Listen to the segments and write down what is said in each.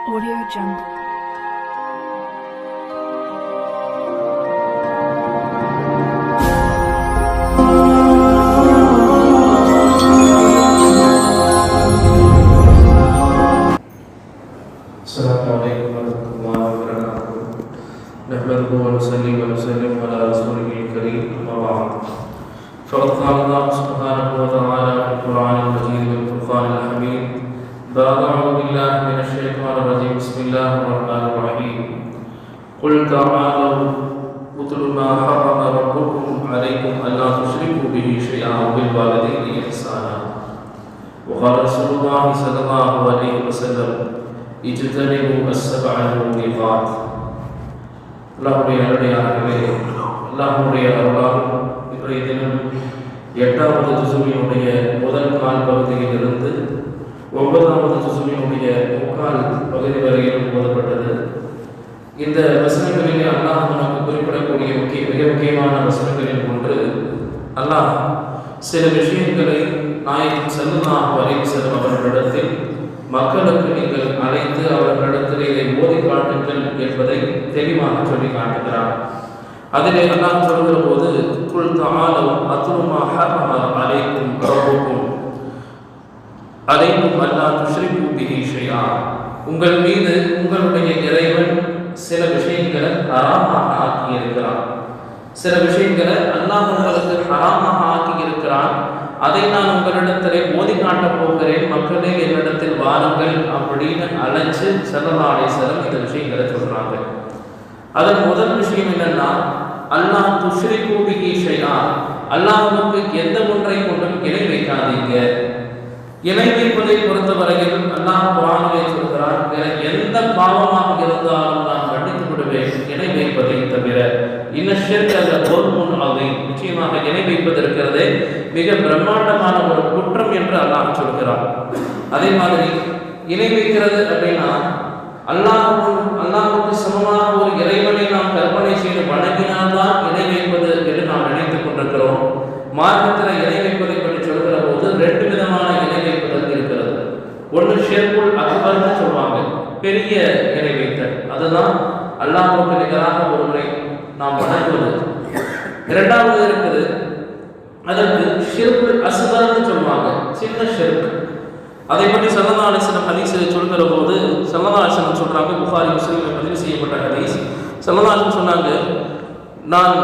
Audio Jungle. السلام عليكم ورحمة الله وبركاته نحمده ونصلي ونسلم على رسوله الكريم أما بعد فقد قال الله سبحانه وتعالى في القرآن المجيد والفرقان الحميد بعد أعوذ بالله من الشيطان الرجيم بسم الله الرحمن الرحيم قل تعالوا اتل ما حرم ربكم عليكم ألا تشركوا به شيئا وبالوالدين إحسانا وقال رسول الله صلى الله عليه وسلم اجتنبوا السبع الموبقات அல்லாஹுடைய அருடையாகவே அல்லாஹுடைய அருளால் இன்றைய தினம் எட்டாவது ஜுசுவினுடைய முதல் கால் பகுதியிலிருந்து ஒன்பதாவது சுசுமியுடைய முக்கால் பகுதி வரையில் ஓதப்பட்டது. இந்த வசனங்களிலே அல்லாஹ் நமக்கு குறிப்பிடக்கூடிய முக்கிய மிக முக்கியமான வசனங்களில் ஒன்று அல்லாஹ் சில விஷயங்களை நாயகம் செல்லுநாக வரைவு செல்லும் அவர்களிடத்தில் மக்களுக்கு நீங்கள் அழைத்து அவர்களிடத்தில் இதை மோதி காட்டுங்கள் என்பதை தெளிவாக சொல்லி காட்டுகிறார். அதிலே அல்லாஹ் சொல்கிற போது குல் தாலும் அத்துருமா அழைக்கும் அலைக்கும் அதையும் அல்லா துஷ்ரிக்கு பிஹி உங்கள் மீது உங்களுடைய இறைவன் சில விஷயங்களை ஹராமாக ஆக்கி இருக்கிறான் சில விஷயங்களை அல்லாஹ் உங்களுக்கு ஹராமாக ஆக்கி இருக்கிறான் அதை நான் உங்களிடத்திலே மோதி காட்டப் போகிறேன். மக்களே என்னிடத்தில் வாருங்கள் அப்படின்னு அழைச்சு செல்லலாடை செல்லம் இந்த விஷயங்களை சொல்றாங்க. அதன் முதல் விஷயம் என்னன்னா அல்லாஹ் துஷ்ரி கூபிகி ஷையா உங்களுக்கு எந்த ஒன்றை கொண்டும் இணை வைக்காதீங்க. இணை பொறுத்த பொறுத்தவரையில் அல்லாஹ் குரானிலே சொல்கிறான் வேற எந்த பாவமாக இருந்தாலும் நான் கண்டித்து விடுவேன் இணை வைப்பதை தவிர. இன்னஷிற்கு அந்த முன் அதை நிச்சயமாக இணை வைப்பது மிக பிரம்மாண்டமான ஒரு குற்றம் என்று அல்லாஹ் சொல்கிறான். அதே மாதிரி இணை வைக்கிறது அப்படின்னா அல்லாஹும் அல்லாஹுக்கு சமமான ஒரு இறைவனை நாம் கற்பனை செய்து வணங்கினால்தான் இணை வைப்பது என்று நாம் நினைத்துக் கொண்டிருக்கிறோம். மார்க்கத்தில் இணை வைப்பதை பற்றி சொல்கிற போது ரெண்டு விதமான இணை வைப்பதற்கு இருக்கிறது ஒன்று ஷேர்குல் அக்பர்னு சொல்லுவாங்க பெரிய இணை வைத்தல் அதுதான் அல்லாஹுக்கு நிகராக ஒருவரை நாம் வணங்குவது இரண்டாவது இருக்குது அதற்கு ஷெருப்பு அஸ்கர்னு சொல்லுவாங்க. சின்ன ஷிர்க். அதை பற்றி சல்லா அலிஸ்லம் ஹதீஸில் சொல்கிற போது சல்லா அலிஸ்லம் புகாரி முஸ்லீமில் பதிவு செய்யப்பட்ட ஹதீஸ். சல்லா சொன்னாங்க நான்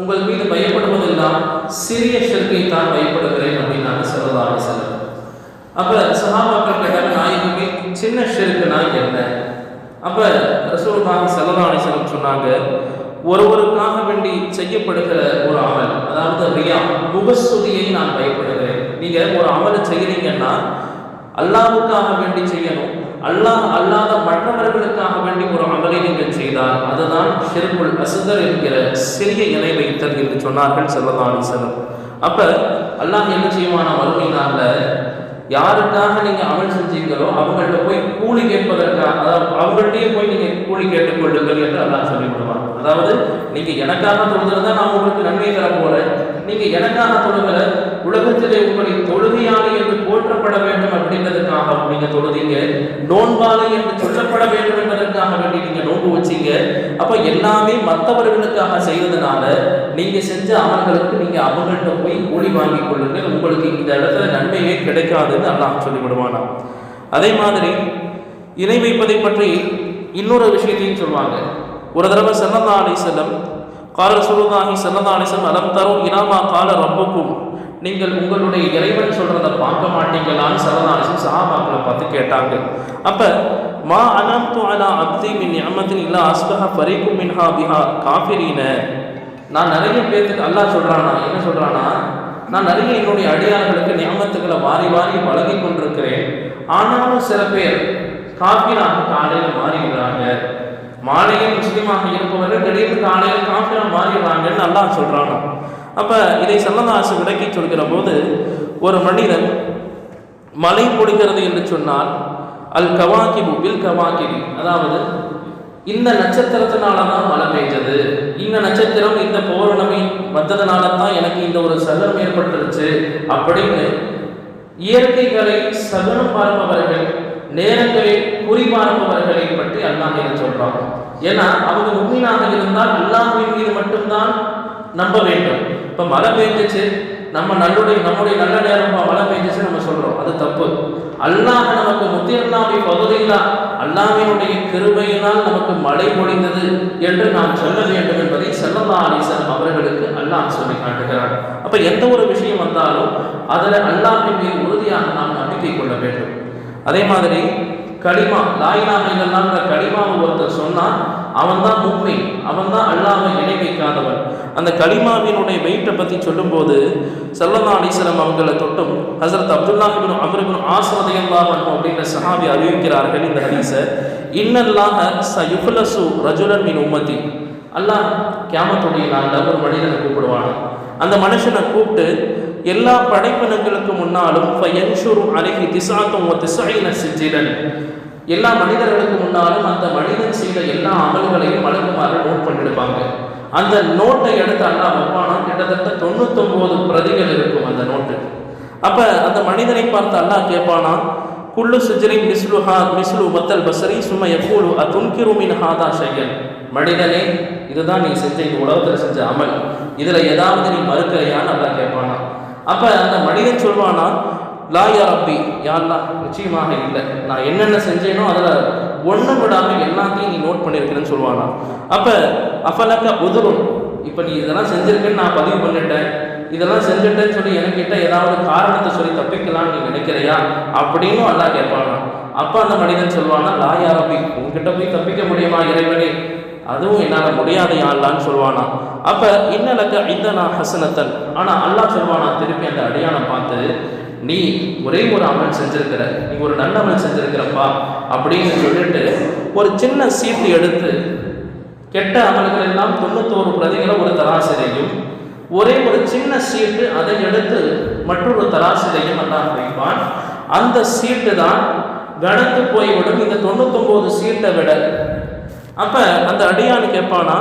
உங்கள் மீது பயப்படுவதெல்லாம் சிறிய ஷிர்கை தான் பயப்படுகிறேன் அப்படின்னாங்க சல்லா அலிஸ்லம் அப்ப சஹாபாக்கள் கேட்டாங்க நாயகமே சின்ன ஷிர்க்குனா என்ன அப்ப ரசூலுல்லாஹி ஸல்லல்லாஹு அலைஹி வஸல்லம் சொன்னாங்க ஒருவருக்காக வேண்டி செய்யப்படுகிற ஒரு அமல் அதாவது ரியா முகஸ்துதியை நான் பயப்படுகிறேன். நீங்க ஒரு அமலை செய்யறீங்கன்னா அல்லாவுக்காக வேண்டி செய்யணும். அல்லாஹ் அல்லாத மற்றவர்களுக்காக வேண்டி ஒரு அமலை நீங்கள் செய்தால் அதுதான் ஷிர்குல் அசுதர் என்கிற சிறிய இணை வைத்தல் என்று சொன்னார்கள் செல்லதான் அலைஹி அப்ப அல்லாஹ் என்ன செய்வான? வறுமையினால யாருக்காக நீங்க அமல் செஞ்சீங்களோ அவங்கள்ட்ட போய் கூலி கேட்பதற்காக அதாவது அவங்கள்ட்டயே போய் நீங்க கூலி கேட்டுக்கொள்ளுங்கள் என்று அல்லாஹ் சொல்லி விடுவான் அதாவது நீங்க எனக்காக தொழுதுல நான் உங்களுக்கு நன்மை தர போறேன். நீங்க எனக்காக தொழுகல உலகத்திலே உங்களை தொழுகையாளி என்று போற்றப்பட வேண்டும் அப்படின்றதுக்காக நீங்க தொழுதீங்க. நோன்பாளி என்று சொல்லப்பட வேண்டும் என்பதற்காக வேண்டி நீங்க நோன்பு வச்சீங்க அப்போ எல்லாமே மற்றவர்களுக்காக செய்வதனால நீங்க செஞ்ச அமல்களுக்கு நீங்க அவங்கள்ட்ட போய் கூலி வாங்கி கொள்ளுங்கள். உங்களுக்கு இந்த இடத்துல நன்மையே கிடைக்காதுன்னு அல்லாஹ் சொல்லி விடுவானா அதே மாதிரி இணை வைப்பதை பற்றி இன்னொரு விஷயத்தையும் சொல்லுவாங்க ஒரு தடவை செல்லல்லா அலிசல்லம் கால சுருதாகி செல்லல்லா அலிசல்லம் அலம் தரும் இனாமா கால ரொம்பக்கும் நீங்கள் உங்களுடைய இறைவன் சொல்கிறத பார்க்க மாட்டீங்களான்னு செல்லல்லா சகாபாக்களை பார்த்து கேட்டாங்க. அப்போ மா அனாம்து அலா அப்தி மின் நியமத்தின் இல்லா அஸ்பஹா ஃபரீக்கும் மின்ஹா பிஹா. காஃபிரீன நான் நிறைய பேர்த்துக்கு அல்லாஹ் சொல்கிறானா என்ன சொல்கிறானா நான் நிறைய என்னுடைய அடியார்களுக்கு நியமத்துக்களை வாரி வாரி வழங்கி கொண்டிருக்கிறேன். ஆனாலும் சில பேர் காஃபிராக காலையில் மாறிடுறாங்க. மாலையில் முஸ்லீமாக இருப்பவர்கள் திடீர்னு காலையில் காஃபிராக மாறிடுறாங்கன்னு அல்லாஹ் சொல்கிறானா அப்போ இதை சல்லதாசு விளக்கி சொல்கிற போது ஒரு மனிதன் மழை பொழிகிறது என்று சொன்னால் அல் கவாக்கிபு பில் கவாக்கிபு அதாவது இந்த நட்சத்திரத்தினால தான் மழை பெய்ஞ்சது இந்த நட்சத்திரம் இந்த பௌர்ணமி வந்ததுனால தான் எனக்கு இந்த ஒரு சகலம் ஏற்பட்டுருச்சு அப்படின்னு இயற்கைகளை சகனம் பார்ப்பவர்கள் நேரங்களை குறிபார்ப்பவர்களை பற்றி அல்லாஹ் இதை சொல்றான்? ஏன்னா அவங்க முக்மீனாக இருந்தால் அல்லாஹ்வின் மீது மட்டும்தான் நம்ப வேண்டும். இப்போ மழை பெஞ்சிச்சு நம்ம நல்லுடைய நம்முடைய நல்ல நேரம் மழை பெஞ்சிச்சு நம்ம சொல்றோம். அது தப்பு. அல்லாஹ் நமக்கு முத்தியல்லாமை பகுதியில்லா அல்லாஹ்வினுடைய கிருபையினால் நமக்கு மழை பொழிந்தது என்று நாம் சொல்ல வேண்டும் என்பதை செல்லல்லா அலிசன் அவர்களுக்கு அல்லாஹ் சொல்லி காட்டுகிறார் அப்ப எந்த ஒரு விஷயம் வந்தாலும் அதில் அல்லாஹின் மீது உறுதியாக நாம் நம்பிக்கை கொள்ள வேண்டும். அதே மாதிரி களிமா லாயிலாக இல்லைன்னா களிமாவை ஒருத்தர் சொன்னால் அவன் தான் முக்மி அவன் தான் அல்லாமல் இணை வைக்காதவன். அந்த களிமாவினுடைய வெயிட்டை பற்றி சொல்லும்போது சல்லல்லா அலிஸ்லம் அவங்களை தொட்டும் ஹசரத் அப்துல்லாஹிபின் அமருபின் ஆஸ்வதையல்லாஹன் அப்படின்ற சஹாபி அறிவிக்கிறார்கள் இந்த ஹதீஸை. இன்னல்லாக ச யுஃபலசு ரஜுலன் மின் உம்மதி அல்லாஹ் கேமத்துடைய நாளில் ஒரு மனிதனை கூப்பிடுவாங்க அந்த மனுஷனை கூப்பிட்டு எல்லா படைப்பினங்களுக்கு முன்னாலும் அழகி திசாத்தும் திசாயின சிஜிலன் எல்லா மனிதர்களுக்கு முன்னாலும் அந்த மனிதன் செய்த எல்லா அமல்களையும் வழங்குமாறு நோட் பண்ணிடுவாங்க. அந்த நோட்டை எடுத்து அண்ணா வைப்பானா கிட்டத்தட்ட தொண்ணூத்தொம்போது பிரதிகள் இருக்கும் அந்த நோட்டு அப்ப அந்த மனிதனை பார்த்து அல்லா கேட்பானா குள்ளு சுஜரி மிஸ்லு ஹா மிஸ்லு மத்தல் பசரி சும எப்போது அத்துன்கிருமின் ஹாதா ஷையன். மனிதனே இதுதான் நீ செஞ்ச இந்த உலகத்தில் செஞ்ச அமல். இதில் ஏதாவது நீ மறுக்கலையான்னு அல்லா கேட்பானா. அப்போ அந்த மனிதன் சொல்வானா லாயா ரப்பி யாரெல்லாம் நிச்சயமாக இல்லை. நான் என்னென்ன செஞ்சேனோ அதில் ஒன்று விடாமல் எல்லாத்தையும் நீ நோட் பண்ணியிருக்கிறேன்னு சொல்லுவானா. அப்போ அஃபலக்க உதவும் இப்போ நீ இதெல்லாம் செஞ்சிருக்கேன்னு நான் பதிவு பண்ணிட்டேன். இதெல்லாம் செஞ்சுட்டேன்னு சொல்லி என்கிட்ட ஏதாவது காரணத்தை சொல்லி தப்பிக்கலாம்னு நீ நினைக்கிறியா? அப்படின்னு அல்லா கேட்பானா. அப்போ அந்த மனிதன் சொல்லுவானா லாயா ரப்பி உங்ககிட்ட போய் தப்பிக்க முடியுமா இறைவனே? அதுவும் என்னால் முடியாது யாழ்லான்னு சொல்லுவானா. அப்போ இன்னலக்க இந்த நான் ஹசனத்தன். ஆனால் அல்லாஹ் சொல்லுவானா திருப்பி அந்த அடையாளை பார்த்து நீ ஒரே ஒரு அமல் செஞ்சிருக்கிற நீ ஒரு நல்ல அமல் செஞ்சிருக்கிறப்பா அப்படின்னு சொல்லிட்டு ஒரு சின்ன சீட்டு எடுத்து கெட்ட அமல்கள் எல்லாம் தொண்ணூத்தோரு பிரதிகளை ஒரு தராசிலையும் ஒரே ஒரு சின்ன சீட்டு அதை எடுத்து மற்றொரு தராசிலையும் எல்லாம் வைப்பான் அந்த சீட்டு தான் கணத்து போய்விடும். இந்த தொண்ணூத்தொம்பது சீட்டை விட. அப்போ அந்த அடியான்னு கேட்பானா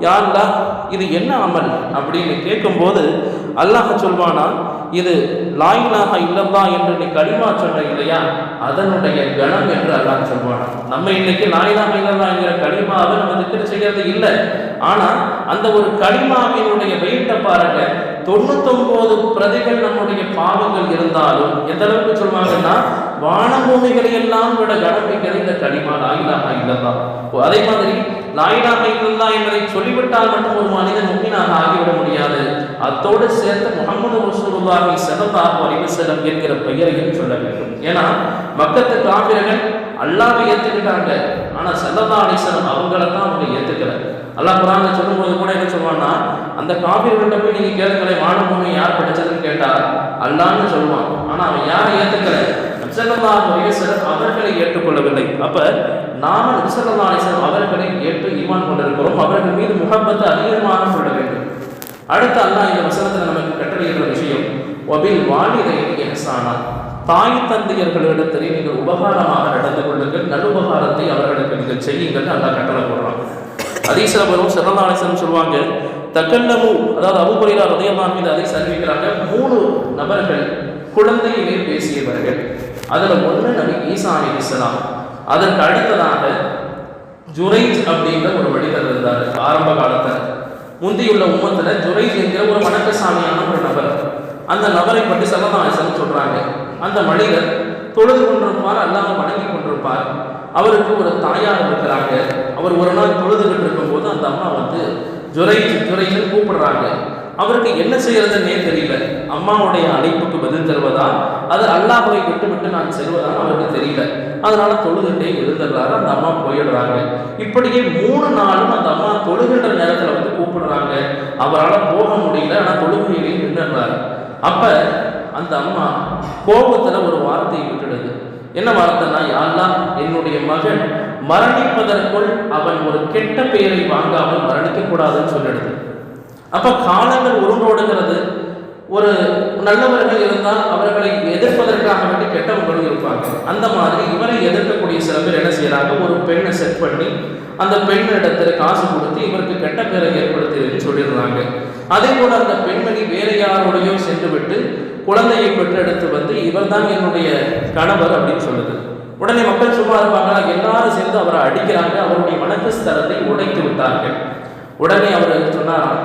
யாருலா இது என்ன அமல்? அப்படின்னு கேட்கும்போது அல்லாஹ் சொல்வானா இது லாயிலாக இல்லல்லா என்று நீ களிமா சொல்ற இல்லையா? அதனுடைய கணம் என்று அல்லாஹ் சொல்வான் நம்ம இன்னைக்கு லாயிலாக இல்லல்லா என்கிற களிமாவை நம்ம திக்கிற செய்யறது இல்லை. ஆனால் அந்த ஒரு களிமாவினுடைய வெயிட்டை பாருங்க தொண்ணூத்தொன்பது பிரதிகள் நம்முடைய பாவங்கள் இருந்தாலும் எந்த அளவுக்கு சொல்லுவாங்கன்னா வானபூமிகளை எல்லாம் விட கனமிக்கிறது இந்த களிமா லாயிலாக இல்லல்லா அதே மாதிரி லாயிலாக இல்லல்லா என்பதை சொல்லிவிட்டால் மட்டும் ஒரு மனிதன் முக்கினாக ஆகிவிட முடியாது. அத்தோடு சேர்த்து முகமது ரசூலுல்லாஹி ஸல்லல்லாஹு அறிவு வஸல்லம் என்கிற பெயரையும் சொல்ல வேண்டும். ஏன்னா மக்கத்து காவிரர்கள் அல்லாவை ஏற்றுக்கிட்டாங்க ஆனால் செல்லதா அலிஸ்லாம் அவங்கள தான் அவங்க ஏத்துக்கல. அல்லாஹ் குரான சொல்லும்போது கூட என்ன சொல்லுவான்னா அந்த காவிரிகிட்ட போய் நீங்கள் கேளுங்களேன் வானபூமி யார் படித்ததுன்னு கேட்டால் அல்லான்னு சொல்லுவான். ஆனால் அவன் யாரை ஏத்துக்கல? அவர்களை ஏற்றுக்கொள்ளவில்லை. அப்போ நாம நபிசல்லா அலிஸ்லாம் அவர்களை ஏற்று ஈமான் கொண்டிருக்கிறோம். அவர்கள் மீது முகப்பத்து அதிகமாக கொள்ள வேண்டும். அடுத்து அல்லாஹ் இந்த வசனத்தில் நமக்கு கட்டளையிடுற விஷயம் ஒபில் வாலிதை எஹசானா. தாய் தந்தையர்களிடத்திலே நீங்கள் உபகாரமாக நடந்து கொள்ளுங்கள். நல்லுபகாரத்தை அவர்களுக்கு நீங்கள் செய்யுங்கள். நல்லா கட்டளை போடுறாங்க அதீசில் வரும் சிறந்தாலேசன் சொல்லுவாங்க தக்கல்லமு அதாவது அபுபுரையார் உதயமான் மீது அதை அறிவிக்கிறாங்க மூணு நபர்கள் குழந்தையிலே பேசியவர்கள். அதில் ஒன்று நபி ஈசா அலி இஸ்லாம் அதற்கு அடுத்ததாக ஜுரைஜ் அப்படிங்கிற ஒரு மனிதர் இருந்தார். ஆரம்ப காலத்தில் முந்தியுள்ள உமத்தில் ஜுரைஜ் என்கிற ஒரு வணக்கசாமியான ஒரு நபர். அந்த நபரை பற்றி சல்லதாசன் சொல்கிறாங்க அந்த மனிதர் தொழுது கொண்டிருப்பார் அல்லாம வணங்கி கொண்டிருப்பார். அவருக்கு ஒரு தாயார் இருக்கிறாங்க. அவர் ஒரு நாள் தொழுதுகிட்டு இருக்கும்போது அந்த அம்மா வந்து ஜுரை ஜுரைன்னு கூப்பிடுறாங்க. அவருக்கு என்ன செய்யறதுன்னே தெரியல. அம்மாவுடைய அழைப்புக்கு பதில் தருவதா? அது அல்லாஹை விட்டு விட்டு நான் செல்வதான்னு அவருக்கு தெரியல. அதனால தொழுகிட்டே எழுந்துடுறாரு அந்த அம்மா போயிடுறாங்க. இப்படியே மூணு நாளும் அந்த அம்மா தொழுகின்ற நேரத்தில் வந்து கூப்பிடுறாங்க. அவரால் போக முடியல. ஆனால் தொழுகையிலேயே நின்றுடுறாரு அப்ப அந்த அம்மா கோபத்தில் ஒரு வார்த்தையை விட்டுடுது. என்ன வார்த்தைன்னா யாரெல்லாம் என்னுடைய மகன் மரணிப்பதற்குள் அவன் ஒரு கெட்ட பெயரை வாங்காமல் மரணிக்க கூடாதுன்னு சொல்லிடுது. அப்போ காலங்கள் உருண்டோடுகிறது. ஒரு நல்லவர்கள் இருந்தால் அவர்களை எதிர்ப்பதற்காக வேண்டி கெட்டவங்களும் இருப்பாங்க. அந்த மாதிரி இவரை எதிர்க்கக்கூடிய சில பேர் என்ன செய்யறாங்க? ஒரு பெண்ணை செட் பண்ணி அந்த பெண்ணிடத்தில் காசு கொடுத்து இவருக்கு கெட்ட பேரை ஏற்படுத்திடுன்னு சொல்லிடுறாங்க. அதே போல அந்த பெண்மணி வேற யாரோடையோ சென்று விட்டு குழந்தையை பெற்றெடுத்து வந்து இவர் தான் என்னுடைய கணவர் அப்படின்னு சொல்லுது. உடனே மக்கள் சும்மா இருப்பாங்களா? எல்லாரும் சேர்ந்து அவரை அடிக்கிறாங்க. அவருடைய மனக்கஸ்தலத்தை உடைத்து விட்டார்கள். உடனே அவர் சொன்னாராம்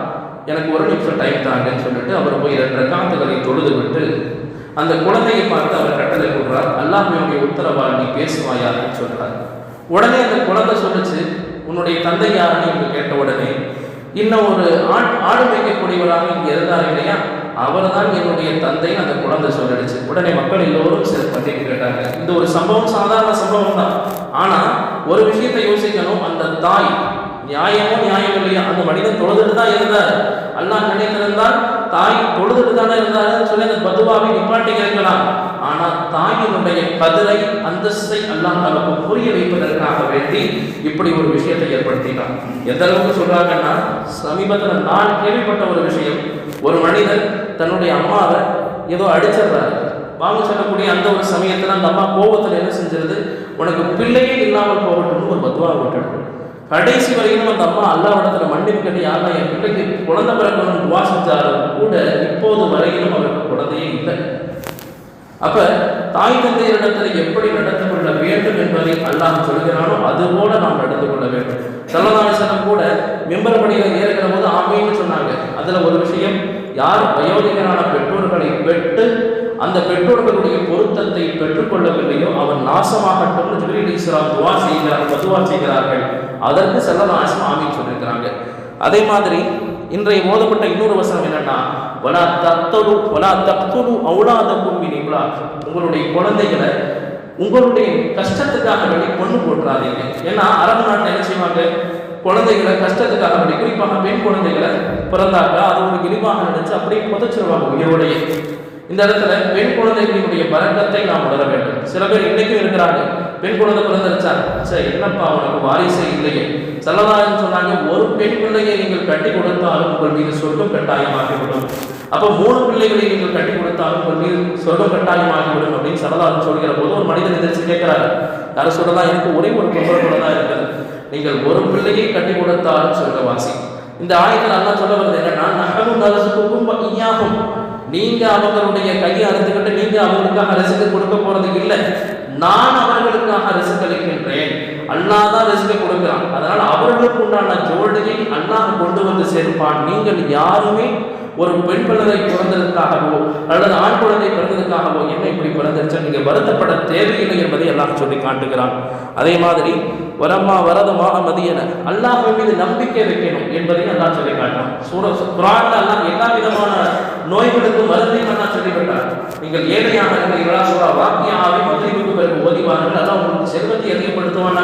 எனக்கு ஒரு நிமிஷம் டைம் தாங்கன்னு சொல்லிட்டு அவர் போய் இரண்டு காந்துகளை தொழுது விட்டு அந்த குழந்தையை பார்த்து அவர் கட்டளை கொடுறார் அல்லாஹ்வுடைய உத்தரவா நீ பேசுவாயான்னு சொல்றார். உடனே அந்த குழந்தை சொல்லுச்சு உன்னுடைய தந்தை யாருன்னு இவங்க கேட்ட உடனே இன்னும் ஒரு ஆண் ஆடு மேய்க்கக்கூடியவராக இங்கே இருந்தார் இல்லையா? அவர் தான் என்னுடைய தந்தை அந்த குழந்தை சொல்லிடுச்சு. உடனே மக்கள் எல்லோரும் சில பத்திரிக்கை கேட்டாங்க. இந்த ஒரு சம்பவம் சாதாரண சம்பவம் தான். ஆனா ஒரு விஷயத்தை யோசிக்கணும். அந்த தாய் நியாயமோ நியாயம் இல்லையா? அந்த மனிதன் தொழுதுட்டு தான் இருந்தார். அல்லாஹ் நினைத்திருந்தால் தாய் பொழுதுட்டு தானே இருந்தாருன்னு சொல்லி அந்த பதுவாவை நிப்பாட்டி கேட்கலாம் ஆனா தாயினுடைய கதிரை அந்தஸ்தை அல்லாஹ் நமக்கு புரிய வைப்பதற்காக வேண்டி இப்படி ஒரு விஷயத்தை ஏற்படுத்தினார் எந்த அளவுக்கு சொல்றாங்கன்னா சமீபத்தில் நான் கேள்விப்பட்ட ஒரு விஷயம். ஒரு மனிதர் தன்னுடைய அம்மாவை ஏதோ அடிச்சிடுறாரு. வாங்க சொல்லக்கூடிய அந்த ஒரு சமயத்தில் அந்த அம்மா கோபத்தில் என்ன செஞ்சிருது? உனக்கு பிள்ளையே இல்லாமல் போகட்டும்னு ஒரு பத்துவா விட்டுடுது. கடைசி வரைக்கும் அந்த அம்மா அல்லாவிடத்துல மன்னிப்பு கட்டி யாரா என் பிள்ளைக்கு குழந்தை பிறக்கணும்னு துவா செஞ்சாலும் கூட இப்போது வரையிலும் அவருக்கு குழந்தையே இல்லை. அப்ப தாய் தந்தையரிடத்தில் எப்படி நடந்து கொள்ள வேண்டும் என்பதை அல்லாஹ் சொல்கிறானோ அதுபோல நாம் நடந்து கொள்ள வேண்டும். சல்லதாசனம் கூட மெம்பர் படியில் ஏறுகிற போது ஆமைன்னு சொன்னாங்க. அதுல ஒரு விஷயம் யார் வயோதிகரான பெற்றோர்களை பெற்று அந்த பெற்றோர்களுடைய பொருத்தத்தை பெற்றுக்கொள்ளவில்லையோ அவன் நாசமாகட்டும் ஜிபிரி இஸ்லாம் துவா செய்கிறார் பதுவா செய்கிறார்கள். அதற்கு செல்லதாசம் ஆமீன் சொல்லியிருக்கிறாங்க. அதே மாதிரி இன்றைய ஓதப்பட்ட இன்னொரு வசனம் என்னன்னா வலா தத்தலு வலா தத்தலு அவுலாதக்கும் கும்பினீங்களா உங்களுடைய குழந்தைகளை உங்களுடைய கஷ்டத்துக்காக வேண்டி கொண்டு போட்டுறாதீங்க ஏன்னா அரபு நாட்டில் என்ன செய்வாங்க? குழந்தைகளை கஷ்டத்துக்காக வேண்டி குறிப்பாக பெண் குழந்தைகளை பிறந்தாக்கா அது ஒரு இழிவாக நினைச்சு அப்படியே புதைச்சிருவாங்க உயிரோடைய. இந்த இடத்துல பெண் குழந்தைகளினுடைய பழக்கத்தை நாம் உணர வேண்டும். சில பேர் இன்னைக்கும் இருக்கிறாங்க. பெண் குழந்தை பிறந்துருச்சா சரி என்னப்பா அவனுக்கு வாரிசே இல்லையே. செல்லதான்னு சொன்னாங்க ஒரு பெண் பிள்ளையை நீங்கள் கட்டி கொடுத்தாலும் உங்கள் மீது சொர்க்கம் கட்டாயமாகிவிடும். அப்போ மூணு பிள்ளைகளை நீங்கள் கட்டி கொடுத்தாலும் உங்கள் மீது சொர்க்கம் கட்டாயமாகிவிடும். அப்படின்னு செல்லதான்னு சொல்கிற போது ஒரு மனிதன் எதிர்த்து கேட்கிறாரு. யாரும் சொல்லலாம் எனக்கு ஒரே ஒரு பொம்பளை கூட தான் இருக்குது. நீங்கள் ஒரு பிள்ளையை கட்டி கொடுத்தாலும் சொர்க்கவாசி. இந்த ஆயத்தில் அல்லா சொல்ல வருது என்னன்னா நகரும் அரசுக்கும் இயாகும் நீங்க அவங்களுடைய கையை அறுத்துக்கிட்டு நீங்க அவங்களுக்காக ரசிக்க கொடுக்க போறது இல்லை. நான் அவர்களுக்காக ரிசுக்கு அளிக்கின்றேன். அல்லாஹ் தான் ரிசுக்கை கொடுக்கிறான். அதனால் அவர்களுக்கு உண்டான ஜோல்டையை அல்லாஹ் கொண்டு வந்து சேர்ப்பான். நீங்கள் யாருமே ஒரு பெண் குழந்தை பிறந்ததுக்காகவோ அல்லது ஆண் குழந்தை பிறந்ததுக்காகவோ என்ன இப்படி பிறந்துருச்சா? நீங்கள் வருத்தப்பட தேவையில்லை என்பதை எல்லாம் சொல்லி காட்டுகிறான். அதே மாதிரி வரம்மா வரதமாக மதியன. அல்லாஹ் மீது நம்பிக்கை வைக்கணும் என்பதையும் அல்லாஹ் சொல்லி காட்டுறான். சூர குரான்ல அல்லாஹ் எல்லா விதமான நோய்களுக்கும் மருந்தையும் அல்லாஹ் சொல்லிவிட்டார் நீங்கள் ஏழையாக இருக்கிறீர்களா சூறா வாக்கியாவை மதுரைக்கு பிறகு ஓதிவார்கள் அல்லாஹ் உங்களுக்கு செல்வத்தை அதிகப்படுத்துவான்